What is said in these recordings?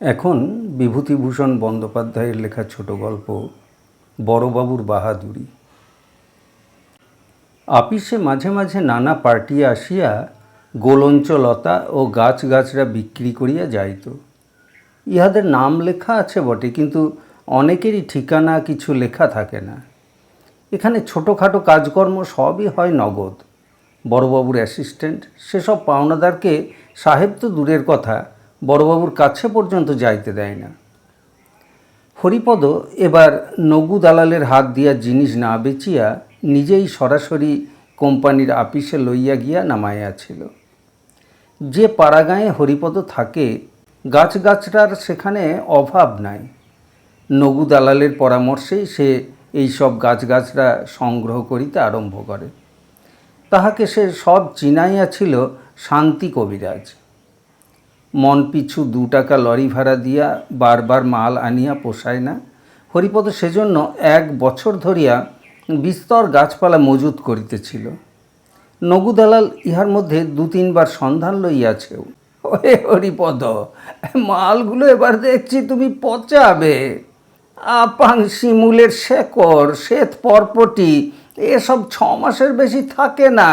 এখন বিভূতিভূষণ বন্দ্যোপাধ্যায়ের লেখা ছোট গল্প, বড়বাবুর বাহাদুরি। আপিসে মাঝে মাঝে নানা পার্টি আসিয়া গোলঞ্চ লতা ও গাছগাছরা বিক্রি করিয়া যাইত। ইহাদের নাম লেখা আছে বটে, কিন্তু অনেকেরই ঠিকানা কিছু লেখা থাকে না। এখানে ছোটোখাটো কাজকর্ম সবই হয় নগদ। বড়বাবুর অ্যাসিস্ট্যান্ট, সেসব পাওনাদারকে সাহেব তো দূরের কথা বড়বাবুর কাছে পর্যন্ত যাইতে দেয় না। হরিপদ এবার নগু দালালের হাত দিয়া জিনিস না বেচিয়া নিজেই সরাসরি কোম্পানির আপিসে লইয়া গিয়া নামাইয়াছিল যে পাড়াগাঁয়ে হরিপদ থাকে গাছগাছরার সেখানে অভাব নাই। নগু দালালের পরামর্শেই সে এই সব গাছগাছরা সংগ্রহ করিতে আরম্ভ করে। তাহাকে সে সব চিনাইয়াছিল শান্তি কবিরাজ। মন পিছু দু টাকা লরি ভাড়া দিয়া বারবার মাল আনিয়া পোষায় না। হরিপদ সেজন্য এক বছর ধরিয়া বিস্তর গাছপালা মজুত করিতেছিল। নগুদালাল ইহার মধ্যে দু তিনবার সন্ধান লইয়াছেও। ওহে হরিপদ, মালগুলো এবার দেখছি তুমি পচাবে। আপাং শিমুলের শেকর শ্বেত পরপটি, এসব ছ মাসের বেশি থাকে না।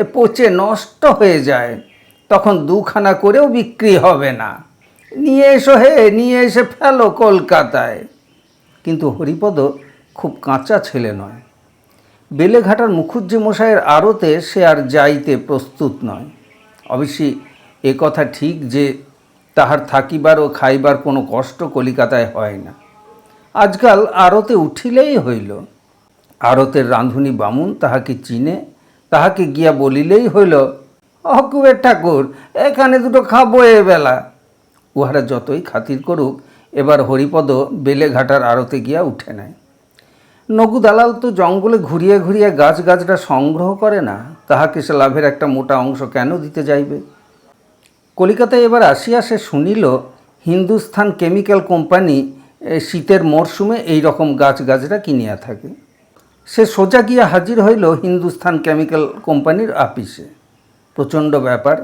এ পচে নষ্ট হয়ে যায়। তখন দুখানা করেও বিক্রি হবে না। নিয়ে এসো হে, নিয়ে এসে ফেলো কলকাতায়। কিন্তু হরিপদ খুব কাঁচা ছেলে নয়। বেলেঘাটার মুখুজ্জি মশাইয়ের আড়তে সে আর যাইতে প্রস্তুত নয়। অবশ্যই এ কথা ঠিক যে তাহার থাকিবার ও খাইবার কোনো কষ্ট কলিকাতায় হয় না। আজকাল আড়তে উঠিলেই হইল। আড়তের রাঁধুনি বামুন তাহাকে চিনে, তাহাকে গিয়া বলিলেই হইল হকুবের ঠাকুর, এখানে দুটো খাব এ বেলা। উহারা যতই খাতির করুক, এবার হরিপদ বেলেঘাটার আড়তে গিয়া উঠে নেয় নগু দালাল তো জঙ্গলে ঘুরিয়ে ঘুরিয়ে গাছ গাছটা সংগ্রহ করে না, তাহাকে সে লাভের একটা মোটা অংশ কেন দিতে যাইবে? কলিকাতায় এবার আসিয়া সে শুনিল, হিন্দুস্থান কেমিক্যাল কোম্পানি শীতের মরশুমে এই রকম গাছ গাছরা কিনিয়া থাকে। সে সোজা গিয়া হাজির হইল হিন্দুস্থান কেমিক্যাল কোম্পানির আপিসে। প্রচণ্ড ব্যাপার।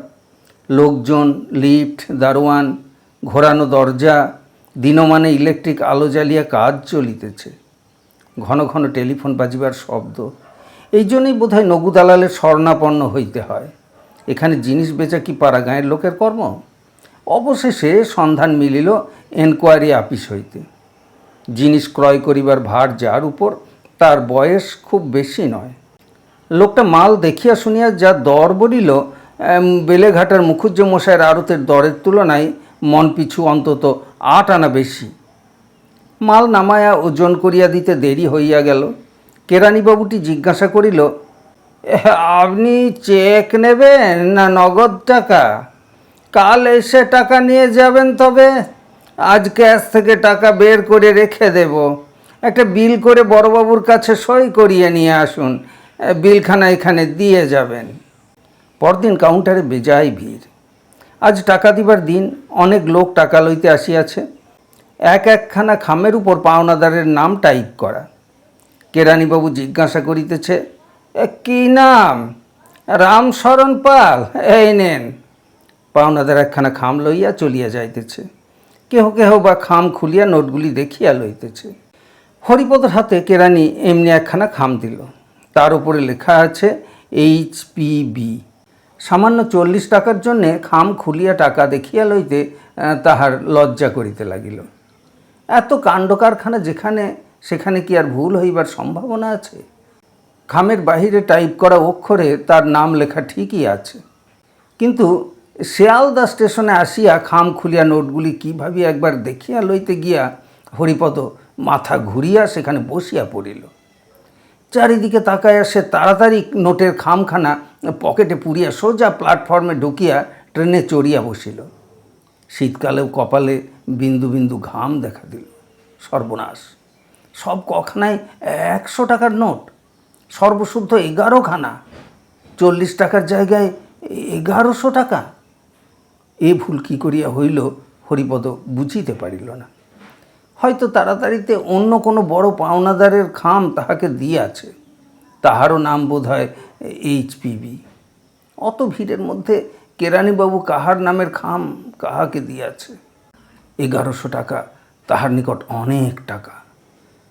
লোকজন, লিফট, দারোয়ান, ঘোরানো দরজা, দিনমানে ইলেকট্রিক আলো জ্বালিয়া কাজ চলিতেছে। ঘন ঘন টেলিফোন বাজিবার শব্দ। এই জন্যই বোধহয় নগু দালালের স্বর্ণাপন্ন হইতে হয়। এখানে জিনিস বেচা কি পাড়া গাঁয়ের লোকের কর্ম? অবশেষে সন্ধান মিলিল এনকোয়ারি আপিস হইতে। জিনিস ক্রয় করিবার ভার যার উপর, তার বয়স খুব বেশি নয়। লোকটা মাল দেখিয়া শুনিয়া যা দর বলিল বেলেঘাটার মুখুজ্জ মশাইয়ের আড়তের দরের তুলনায় মন পিছু অন্তত আট আনা বেশি। মাল নামায়া ওজন করিয়া দিতে দেরি হইয়া গেল। কেরানিবাবুটি জিজ্ঞাসা করিল আপনি চেক নেবেন না নগদ টাকা? কাল এসে টাকা নিয়ে যাবেন তবে। আজ ক্যাশ থেকে টাকা বের করে রেখে দেব। একটা বিল করে বড়বাবুর কাছে সই করিয়ে নিয়ে আসুন। বিলখানা এখানে দিয়ে যাবেন। পরদিন কাউন্টারে বেজায় ভিড়। আজ টাকা দিবার দিন, অনেক লোক টাকা লইতে আসিয়াছে। এক একখানা খামের উপর পাওনাদারের নাম টাইপ করা। কেরানিবাবু জিজ্ঞাসা করিতেছে কি নাম? রামশরণ পাল, এই নেন। পাওনাদার একখানা খাম লইয়া চলিয়া যাইতেছে। কেহ কেহ বা খাম খুলিয়া নোটগুলি দেখিয়া লইতেছে। হরিপদর হাতে কেরানি এমনি একখানা খাম দিল। তার উপরে লেখা আছে এইচ বি। সামান্য চল্লিশ টাকার জন্যে খাম খুলিয়া টাকা দেখিয়া লইতে তাহার লজ্জা করিতে লাগিল। এত কাণ্ড কারখানা যেখানে, সেখানে কি আর ভুল হইবার সম্ভাবনা আছে? খামের বাহিরে টাইপ করা অক্ষরে তার নাম লেখা ঠিকই আছে। কিন্তু শিয়ালদা স্টেশনে আসিয়া খাম খুলিয়া নোটগুলি কীভাবে একবার দেখিয়া লইতে গিয়া হরিপদ মাথা ঘুরিয়া সেখানে বসিয়া পড়িল। চারিদিকে তাকাইয়া সে তাড়াতাড়ি নোটের খামখানা পকেটে পুড়িয়া সোজা প্ল্যাটফর্মে ঢুকিয়া ট্রেনে চড়িয়া বসিল। শীতকালেও কপালে বিন্দু বিন্দু ঘাম দেখা দিল। সর্বনাশ। সব কখানায় একশো টাকার নোট, সর্বশুদ্ধ এগারোখানা, চল্লিশ টাকার জায়গায় এগারোশো টাকা। এ ভুল কি করিয়া হইল হরিপদ বুঝিতে পারিল না। হয়তো তাড়াতাড়িতে অন্য কোনো বড় পাওনাদারের খাম তাহাকে দিয়াছে। তাহারও নাম বোধ হয় এইচপিবি অত ভিড়ের মধ্যে কেরানিবাবু কাহার নামের খাম কাহাকে দিয়াছে? এগারোশো টাকা, তাহার নিকট অনেক টাকা।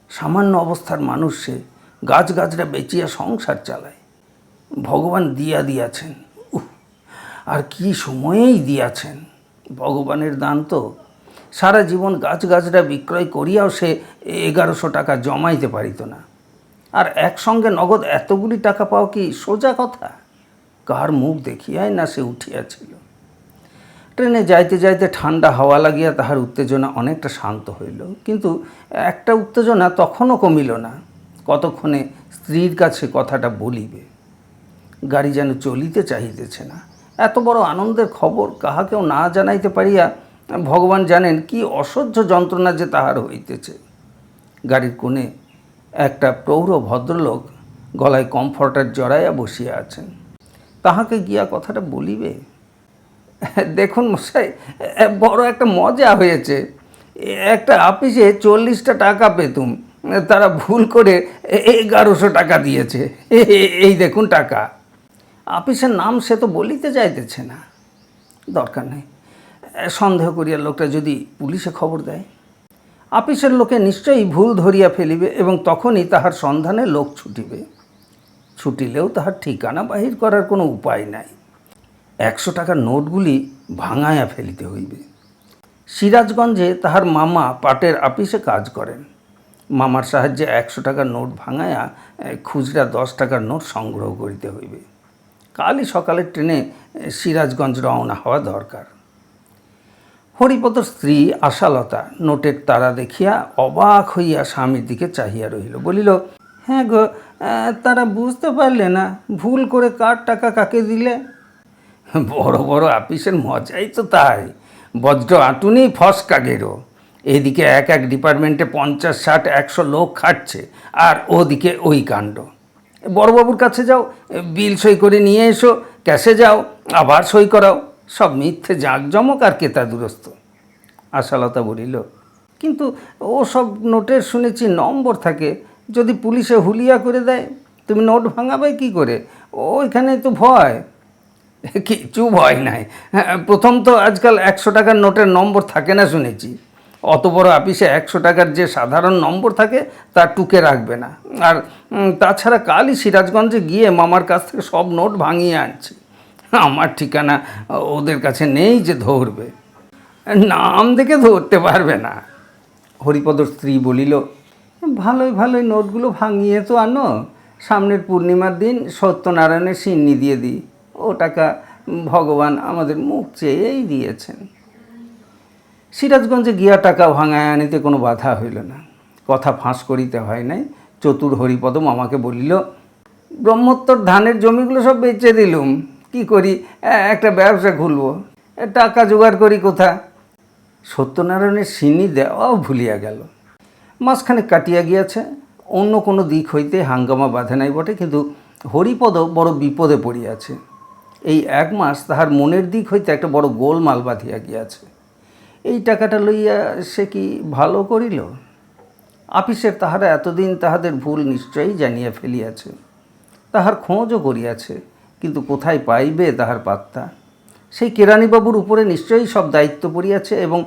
সামান্য অবস্থার মানুষ সে, গাছ গাছরা বেচিয়া সংসার চালায়। ভগবান দিয়া দিয়াছেন। আর কি সময়েই দিয়াছেন। ভগবানের দান তো সারা জীবন গাছ গাছরা বিক্রয় করিয়াও সে এগারোশো টাকা জমাইতে পারিত না। আর একসঙ্গে নগদ এতগুলি টাকা পাও কি সোজা কথা? কার মুখ দেখিয়াই না সে উঠিয়াছিল। ট্রেনে যাইতে যাইতে ঠান্ডা হাওয়া লাগিয়া তাহার উত্তেজনা অনেকটা শান্ত হইল, কিন্তু একটা উত্তেজনা তখনও কমিল না। কতক্ষণে স্ত্রীর কাছে কথাটা বলিবে? গাড়ি যেন চলিতে চাহিতেছে না। এত বড় আনন্দের খবর কাহাকেও না জানাইতে পারিয়া ভগবান জানেন কি অসহ্য যন্ত্রণা যে তাহার হইতেছে। গাড়ির কোণে একটা প্রৌঢ় ভদ্রলোক গলায় কমফর্টার জড়াইয়া বসিয়া আছেন। তাহাকে গিয়া কথাটা বলিবে? দেখুন মশাই, বড় একটা মজা হয়েছে। একটা আপিসে চল্লিশটা টাকা পেতুম, তারা ভুল করে এগারোশো টাকা দিয়েছে। এই দেখুন টাকা। আপিসের নাম সে তো বলিতে যাইতেছে না। দরকার নেই। সন্দেহ করিয়া লোকটা যদি পুলিশে খবর দেয় আপিসের লোকে নিশ্চয়ই ভুল ধরিয়া ফেলিবে এবং তখনই তাহার সন্ধানে লোক ছুটিবে। ছুটিলেও তাহার ঠিকানা বাহির করার কোনো উপায় নাই। একশো টাকার নোটগুলি ভাঙাইয়া ফেলিতে হইবে। সিরাজগঞ্জে তাহার মামা পাটের আপিসে কাজ করেন। মামার সাহায্যে একশো টাকার নোট ভাঙাইয়া এ, খুচরা দশ টাকার নোট সংগ্রহ করিতে হইবে। কালই সকালের ট্রেনে সিরাজগঞ্জ রওনা হওয়া দরকার। হরিপদর স্ত্রী আশালতা নোটের তারা দেখিয়া অবাক হইয়া স্বামীর দিকে চাহিয়া রহিল, বলিল হ্যাঁ গো তারা বুঝতে পারলে না, ভুল করে কার টাকা কাকে দিলে? বড় বড় আপিসের মজাই তো তাই, বজ্র আটুনি ফসকা গেরো, এদিকে এক এক ডিপার্টমেন্টে পঞ্চাশ, ষাট, একশো লোক খাটছে, আর ওদিকে ওই কাণ্ড। বড়বাবুর কাছে যাও, বিল সই করে নিয়ে এসো, ক্যাশে যাও, আবার সই করাও। সব মিথ্যে জাঁকজমক আর কেতা দুরস্ত? আশালতা বলিল, কিন্তু ও সব নোটের শুনেছি নম্বর থাকে, যদি পুলিশে হুলিয়া করে দেয়, তুমি নোট ভাঙাবে কি করে? ওইখানে তো ভয়। কিছু ভয় নাই। প্রথম তো আজকাল একশো টাকার নোটের নম্বর থাকে না শুনেছি। অত বড় অফিসে একশো টাকার যে সাধারণ নম্বর থাকে, তা টুকে রাখবে না। আর তাছাড়া কালই সিরাজগঞ্জে গিয়ে মামার কাছ থেকে সব নোট ভাঙিয়ে আনছি। আমার ঠিকানা ওদের কাছে নেই যে ধরবে। নাম দেখে ধরতে পারবে না। হরিপদর স্ত্রী বলিল, ভালোই ভালোই, নোটগুলো ভাঙিয়ে তো আনো। সামনের পূর্ণিমার দিন সত্যনারায়ণের সিন্নি দিয়ে দিই। ও টাকা ভগবান আমাদের মুখ চেয়েই দিয়েছেন। সিরাজগঞ্জে গিয়া টাকা ভাঙায় আনিতে কোনো বাধা হইল না। কথা ফাঁস করিতে হয় নাই। চতুর হরিপদম আমাকে বলিল, ব্রহ্মোত্তর ধানের জমিগুলো সব বেচে দিলুম। কি করি? একটা ব্যবসা খুলবো। টাকা জোগাড় করি কোথা সত্যনারায়ণের সিনি দেওয়াও ভুলিয়া গেল। মাঝখানে কাটিয়া গিয়াছে। অন্য কোনো দিক হইতে হাঙ্গামা বাঁধে নাই বটে, কিন্তু হরিপদ বড় বিপদে পড়িয়াছে। এই এক মাস তাহার মনের দিক হইতে একটা বড় গোলমাল বাঁধিয়া গিয়াছে। এই টাকাটা লইয়া সে কি ভালো করিল? আপিসের তাহারা এতদিন তাহাদের ভুল নিশ্চয়ই জানিয়া ফেলিয়াছে। তাহার খোঁজও করিয়াছে। কিন্তু কোথায় পাইবে তাহার পাত্তা? সেই কেরানিবাবুর উপরে নিশ্চয়ই সব দায়িত্ব পড়িয়াছে এবং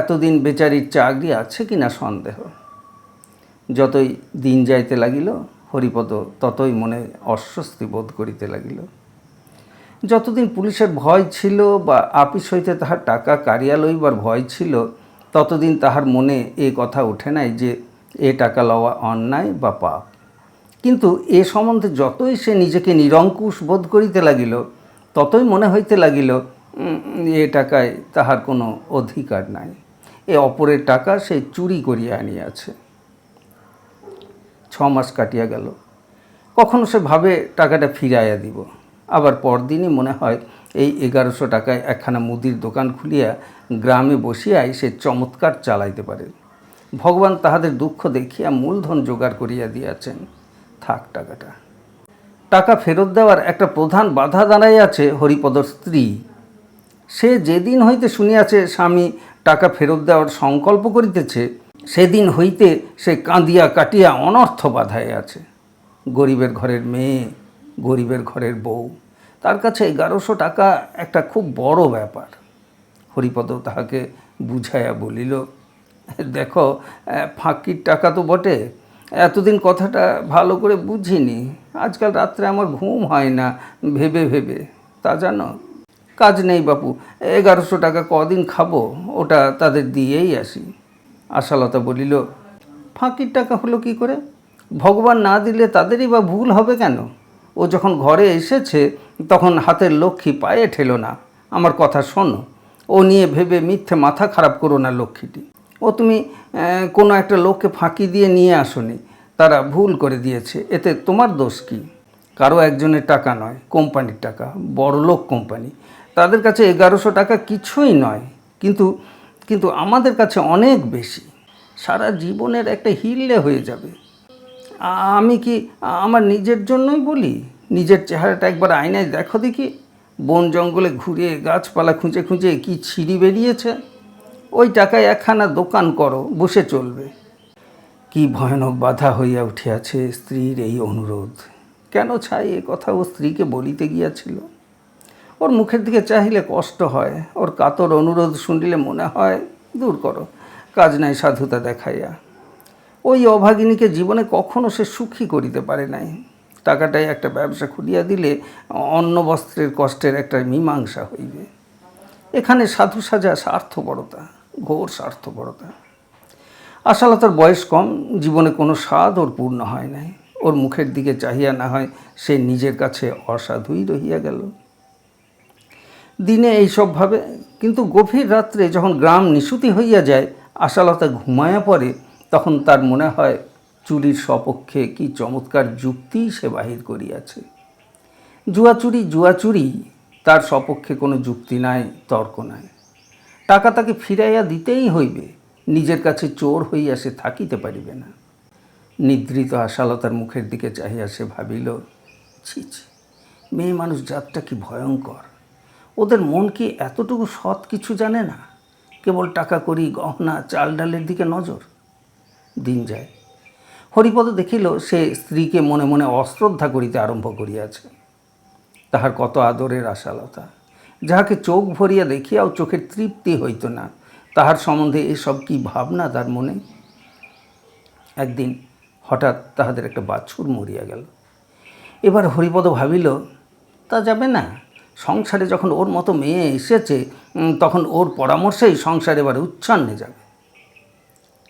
এতদিন বেচারির চাকরি আছে কিনা সন্দেহ। যতই দিন যাইতে লাগিল, হরিপদ ততই মনে অস্বস্তি বোধ করিতে লাগিল। যতদিন পুলিশের ভয় ছিল বা আপিস হইতে তাহার টাকা কারিয়া লইবার ভয় ছিল, ততদিন তাহার মনে এ কথা ওঠে নাই যে, এ টাকা লওয়া অন্যায় বা পাপ। কিন্তু এ সম্বন্ধে যতই সে নিজেকে নিরঙ্কুশ বোধ করিতে লাগিল, ততই মনে হইতে লাগিল এ টাকায় তাহার কোনো অধিকার নাই। এ অপরের টাকা সে চুরি করিয়া আনিয়াছে। ছ মাস কাটিয়া গেল। কখনো সে ভাবে টাকাটা ফিরাইয়া দিব। আবার পরদিনই মনে হয় এই এগারোশো টাকায় একখানা মুদির দোকান খুলিয়া গ্রামে বসিয়াই সে চমৎকার চালাইতে পারে। ভগবান তাহাদের দুঃখ দেখিয়া মূলধন জোগাড় করিয়া দিয়াছেন। থাক টাকাটা। টাকা ফেরত দেওয়ার একটা প্রধান বাধা দাঁড়াই দাঁড়াইয়াছে হরিপদর স্ত্রী। সে যেদিন হইতে শুনিয়াছে স্বামী টাকা ফেরত দেওয়ার সংকল্প করিতেছে, সেদিন হইতে সে কাঁদিয়া কাটিয়া অনর্থ বাধায় আছে। গরিবের ঘরের মেয়ে, গরিবের ঘরের বউ, তার কাছে এগারোশো টাকা একটা খুব বড় ব্যাপার। হরিপদ তাহাকে বুঝাইয়া বলিল, দেখো ফাঁকির টাকা তো বটে। এতদিন কথাটা ভালো করে বুঝিনি। আজকাল রাত্রে আমার ঘুম হয় না, ভেবে ভেবে। তা জানো? কাজ নেই বাপু, এগারোশো টাকা কদিন খাব, ওটা তাদের দিয়েই আসি। আশালতা বলিল, ফাঁকির টাকা হলো কি করে? ভগবান না দিলে তাদেরই বা ভুল হবে কেন? ও যখন ঘরে এসেছে, তখন হাতের লক্ষ্মী পায়ে ঠেলো না। আমার কথা শোনো, ও নিয়ে ভেবে মিথ্যে মাথা খারাপ করো না লক্ষ্মীটি। ও তুমি কোনো একটা লোককে ফাঁকি দিয়ে নিয়ে আসোনি। তারা ভুল করে দিয়েছে। এতে তোমার দোষ কী? কারও একজনের টাকা নয়, কোম্পানির টাকা, বড় লোক কোম্পানি। তাদের কাছে এগারোশো টাকা কিছুই নয়, কিন্তু কিন্তু আমাদের কাছে অনেক বেশি। সারা জীবনের একটা হিললে হয়ে যাবে। আমি কি আমার নিজের জন্যই বলি? নিজের চেহারাটা একবার আয়নায় দেখো দেখি। বন জঙ্গলে ঘুরে গাছপালা খুঁজে খুঁজে কি ছিঁড়ি বেরিয়েছে? ওই টাকায় একখানা দোকান করো, বসে চলবে। কি ভয়ানক বাধা হইয়া উঠিয়াছে স্ত্রীর এই অনুরোধ। কেন ছাই, এ কথা ও স্ত্রীকে বলিতে গিয়াছিল? ওর মুখের দিকে চাহিলে কষ্ট হয়, ওর কাতর অনুরোধ শুনিলে মনে হয়, দূর করো, কাজ নাই সাধুতা দেখাইয়া। ওই অভাগিনীকে জীবনে কখনো সে সুখী করিতে পারে নাই। টাকাটাই একটা ব্যবসা খুলিয়া দিলে অন্ন বস্ত্রের কষ্টের একটা মীমাংসা হইবে। এখানে সাধু সাজা স্বার্থপরতা ঘোর স্বার্থপরতা। আশালতার বয়স কম, জীবনে কোনো স্বাদ ওর পূর্ণ হয় নাই। ওর মুখের দিকে চাহিয়া না হয় সে নিজের কাছে অসাধুই রহিয়া গেল। দিনে এইসব ভাবে, কিন্তু গভীর রাত্রে যখন গ্রাম নিশুতি হইয়া যায়, আশালতা ঘুমায়া পড়ে, তখন তার মনে হয়, চুরির সপক্ষে কি চমৎকার যুক্তি সে বাহির করিয়াছে। জুয়াচুরি জুয়াচুরি, তার সপক্ষে কোনো যুক্তি নাই, তর্ক নাই। টাকা তাকে ফিরাইয়া দিতেই হইবে, নিজের কাছে চোর হইয়া সে থাকিতে পারিবে না। নিদ্রিত আশালতার মুখের দিকে চাহিয়া সে ভাবিল, ছি ছি, মেয়ে মানুষ জাতটা কি ভয়ঙ্কর। ওদের মন কি এতটুকু সৎ কিছু জানে না? কেবল টাকা করি, গহনা, চাল ডালের দিকে নজর। দিন যায়। হরিপদ দেখিল, সে স্ত্রীকে মনে মনে অশ্রদ্ধা করিতে আরম্ভ করিয়াছে। তাহার কত আদরের আশালতা। যাহাকে চোখ ভরিয়া দেখিয়াও চোখের তৃপ্তি হইত না, তাহার সম্বন্ধে এসব কি ভাবনা তার মনে? একদিন হঠাৎ তাহাদের একটা বাছুর মরিয়া গেল। এবার হরিপদ ভাবিল, তা যাবে না, সংসারে যখন ওর মতো মেয়ে এসেছে তখন ওর পরামর্শেই সংসার এবার উচ্ছন্নে যাবে।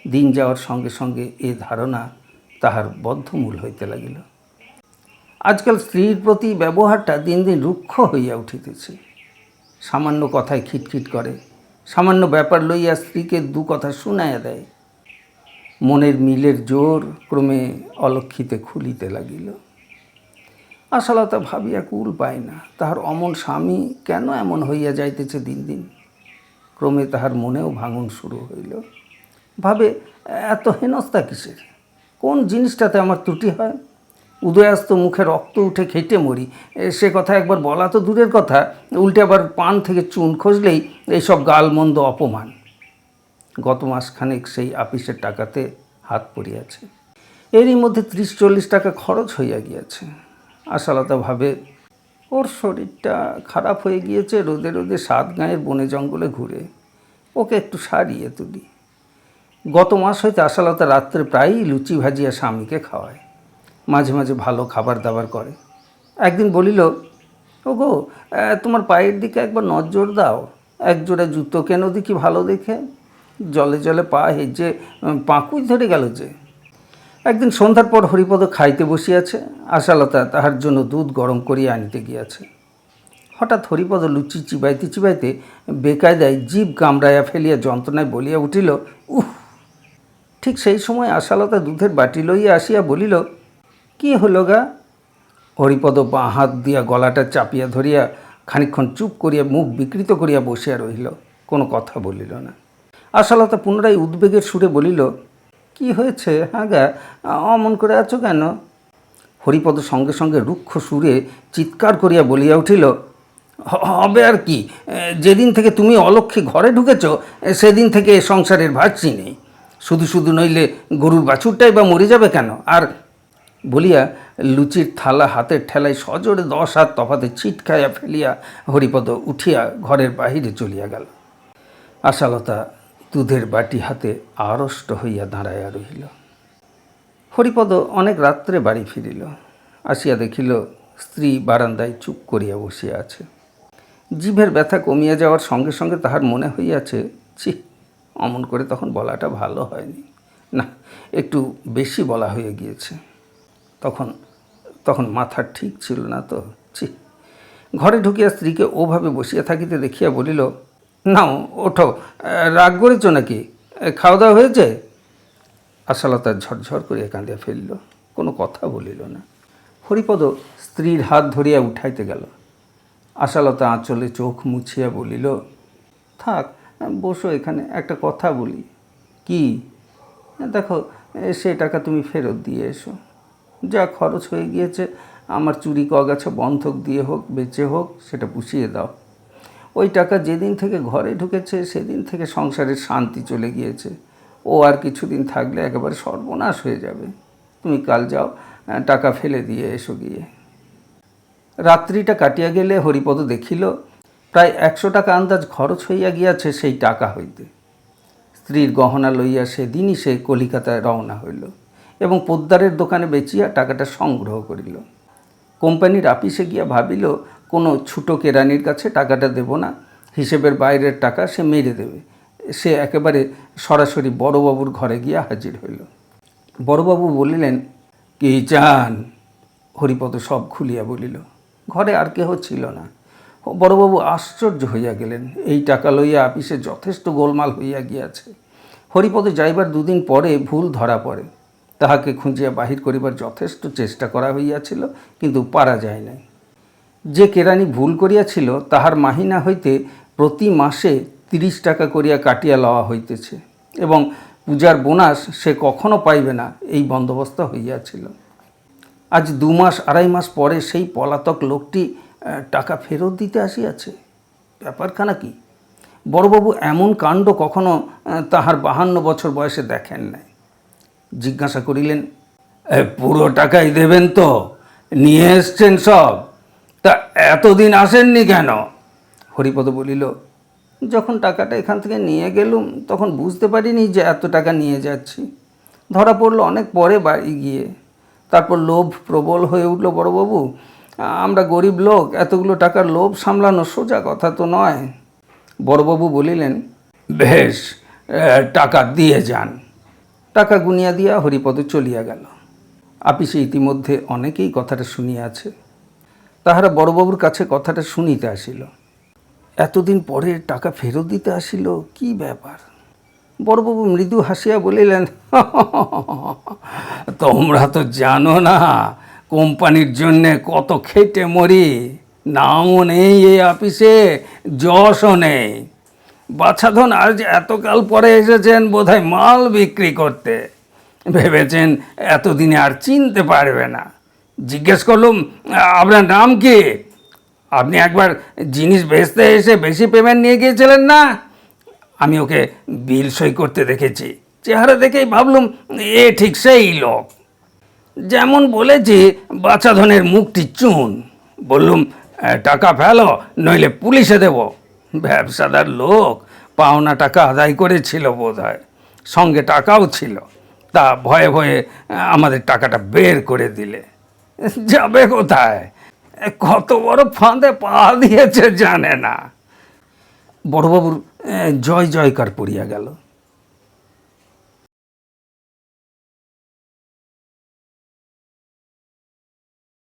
দিন যাওয়ার সঙ্গে সঙ্গে এ ধারণা তাহার বদ্ধমূল হইতে লাগিল। আজকাল স্ত্রীর প্রতি ব্যবহারটা দিন দিন রুক্ষ হইয়া উঠিতেছে। সামান্য কথায় খিটখিট করে। সামান্য ব্যাপার লইয়া স্ত্রীকে দু কথা শুনাইয়া দেয়। মনের মিলের জোর ক্রমে অলক্ষিতে খুলিতে লাগিল। আশালতা ভাবিয়া কুল পায় না, তাহার অমন স্বামী কেন এমন হইয়া যাইতেছে দিন দিন? ক্রমে তাহার মনেও ভাঙন শুরু হইল। ভাবে, এত হেনস্তা কিসের? কোন জিনিসটাতে আমার ত্রুটি হয়? উদয়াস্ত মুখে রক্ত উঠে খেটে মরি। সে কথা একবার বলা তো দূরের কথা, উল্টে আবার পান থেকে চুন খসলেই এইসব গালমন্দ অপমান। গত মাসখানেক সেই আপিসের টাকাতে হাত পড়িয়াছে। এরই মধ্যে ত্রিশ চল্লিশ টাকা খরচ হইয়া গিয়াছে। আশালতা ভাবে ওর শরীরটা খারাপ হয়ে গিয়েছে, রোদে রোদে সাত গাঁয়ের বনে জঙ্গলে ঘুরে। ওকে একটু সারিয়ে তুলি। গত মাস হইতে আশালতা রাত্রে প্রায়ই লুচি ভাজিয়া স্বামীকে খাওয়ায়। মাঝে মাঝে ভালো খাবার দাবার করে। একদিন বলিল ও গো তোমার পায়ের দিকে একবার নজর দাও। এক জোড়া জুতো কেন দেখি ভালো দেখে? জলে জলে পা হেজে পাঁকুই ধরে গেল যে। একদিন সন্ধ্যার পর হরিপদ খাইতে বসিয়াছে, আশালতা তাহার জন্য দুধ গরম করিয়া আনিতে গিয়াছে। হঠাৎ হরিপদ লুচি চিবাইতে চিবাইতে বেকায়দায় জীব কামড়াইয়া ফেলিয়া যন্ত্রণায় বলিয়া উঠিল, উহ! ঠিক সেই সময় আশালতা দুধের বাটি লইয়া আসিয়া বলিল কি হলো গা? হরিপদ বাঁ হাত দিয়া গলাটা চাপিয়া ধরিয়া খানিকক্ষণ চুপ করিয়া মুখ বিকৃত করিয়া বসিয়া রহিল। কোনো কথা বলিল না। আশালতা পুনরায় উদ্বেগের সুরে বলিল, কি হয়েছে? হ্যাঁ গা, অমন করে আছো কেন? হরিপদ সঙ্গে সঙ্গে রুক্ষ সুরে চিৎকার করিয়া বলিয়া উঠিল, হবে আর কি? যেদিন থেকে তুমি অলক্ষে ঘরে ঢুকেছ, সেদিন থেকে সংসারের ভাবছি নেই। শুধু শুধু নইলে গরুর বাছুরটাই বা মরে যাবে কেন? আর বলিয়া লুচির থালা হাতের ঠেলায় সজোরে দশ হাত তফাতে ছিটকাইয়া ফেলিয়া হরিপদ উঠিয়া ঘরের বাহিরে চলিয়া গেল। আশালতা দুধের বাটি হাতে আড়ষ্ট হইয়া দাঁড়াইয়া রহিল। হরিপদ অনেক রাত্রে বাড়ি ফিরিল। আসিয়া দেখিল স্ত্রী বারান্দায় চুপ করিয়া বসিয়া আছে। জিভের ব্যথা কমিয়া যাওয়ার সঙ্গে সঙ্গে তাহার মনে হইয়াছে, ছি, অমন করে তখন বলাটা ভালো হয়নি। না, একটু বেশি বলা হয়ে গিয়েছে। তখন তখন মাথা ঠিক ছিল না তো, ছি। ঘরে ঢুকিয়া স্ত্রীকে ওভাবে বসিয়া থাকিতে দেখিয়া বলিল, নাও, ওঠো, রাগ করেছ নাকি? খাওয়া দাওয়া হয়েছে? আশালতা ঝরঝর করিয়া কাঁদিয়া ফেলিল, কোনো কথা বলিল না। হরিপদ স্ত্রীর হাত ধরিয়া উঠাইতে গেল। আশালতা আঁচলে চোখ মুছিয়া বলিল, থাক, বসো এখানে, একটা কথা বলি। কি? দেখো, সে টাকা তুমি ফেরত দিয়ে এসো। যা খরচ হয়ে গিয়েছে, আমার চুরি কগাছা বন্ধক দিয়ে হোক, বেঁচে হোক, সেটা পুষিয়ে দাও। ওই টাকা যেদিন থেকে ঘরে ঢুকেছে, সেদিন থেকে সংসারের শান্তি চলে গিয়েছে। ও আর কিছুদিন থাকলে একেবারে সর্বনাশ হয়ে যাবে। তুমি কাল যাও টাকা ফেলে দিয়ে এসো গিয়ে। রাত্রিটা কাটিয়া গেলে হরিপদ দেখিল, প্রায় একশো টাকা আন্দাজ খরচ হইয়া গিয়াছে সেই টাকা হইতে। স্ত্রীর গহনা লইয়া সেদিনই সে কলিকাতায় রওনা হইল। এবং পোদ্দারের দোকানে বেচিয়া টাকাটা সংগ্রহ করিল। কোম্পানির আপিসে গিয়া ভাবিল, কোনো ছুটো কেরানির কাছে টাকাটা দেব না, হিসেবের বাইরের টাকা সে মেরে দেবে। সে একেবারে সরাসরি বড়বাবুর ঘরে গিয়া হাজির হইল। বড়বাবু বলিলেন, কি চান? হরিপদ সব খুলিয়া বলিল, ঘরে আর কেহ ছিল না। বড়বাবু আশ্চর্য হইয়া গেলেন, এই টাকা লইয়া আপিসে যথেষ্ট গোলমাল হইয়া গিয়াছে। হরিপদে যাইবার দুদিন পরে ভুল ধরা পড়ে। তাহাকে খুঁজিয়া বাহির করিবার যথেষ্ট চেষ্টা করা হইয়াছিল, কিন্তু পারা যায় নাই। যে কেরানি ভুল করিয়াছিল, তাহার মাহিনা হইতে প্রতি মাসে তিরিশ টাকা করিয়া কাটিয়া লওয়া হইতেছে এবং পূজার বোনাস সে কখনো পাইবে না, এই বন্দোবস্ত হইয়াছিল। আজ দু মাস আড়াই মাস পরে সেই পলাতক লোকটি টাকা ফেরত দিতে আসিয়াছে? ব্যাপারখানা কি? বড়বাবু এমন কাণ্ড কখনো তাহার বাহান্ন বছর বয়সে দেখেন নাই। জিজ্ঞাসা করিলেন পুরো টাকাই দেবেন তো? নিয়ে এসছেন সব? তা এতদিন আসেননি কেন? হরিপদ বলিল, যখন টাকাটা এখান থেকে নিয়ে গেলুম, তখন বুঝতে পারিনি যে এত টাকা নিয়ে যাচ্ছি। ধরা পড়ল অনেক পরে বাড়ি গিয়ে। তারপর লোভ প্রবল হয়ে উঠল বড়বাবু। আমরা গরিব লোক, এতগুলো টাকার লোভ সামলানো সোজা কথা তো নয়। বড়বাবু বলিলেন, বেশ টাকা দিয়ে যান। টাকা গুনিয়া দিয়া হরিপদ চলিয়া গেল। আপিসে ইতিমধ্যে অনেকেই কথাটা শুনিয়াছে তাহারা বড়বাবুর কাছে কথাটা শুনিতে আসিল। এতদিন পরে টাকা ফেরত দিতে আসিল, কি ব্যাপার? বড়বাবু মৃদু হাসিয়া বলিলেন, তোমরা তো জানো না, কোম্পানির জন্যে কত খেটে মরি। নামও নেই এই আপিসে, যশও নেই। বাছাধন আজ এতকাল পরে এসেছেন বোধহয় মাল বিক্রি করতে। ভেবেছেন এতদিনে আর চিনতে পারবে না। জিজ্ঞেস করলুম, আপনার নাম কি? আপনি একবার জিনিস বেচতে এসে বেশি পেমেন্ট নিয়ে গিয়েছিলেন না? আমি ওকে বিল সই করতে দেখেছি। চেহারা দেখেই ভাবলুম, এ ঠিক সেই লোক। যেমন বলেছি বাচ্চাধনের মুখটি চুন। বললুম টাকা ফেলো, নইলে পুলিশে দেব। ব্যবসাদার লোক পাওনা টাকা আদায় করেছিল বোধ হয় সঙ্গে টাকাও ছিল। তা ভয়ে ভয়ে আমাদের টাকাটা বের করে দিলে। যাবে কোথায়? কত বড় ফাঁদে পা দিয়েছে জানে না। বড়বাবুর জয় জয়কার পড়িয়া গেল।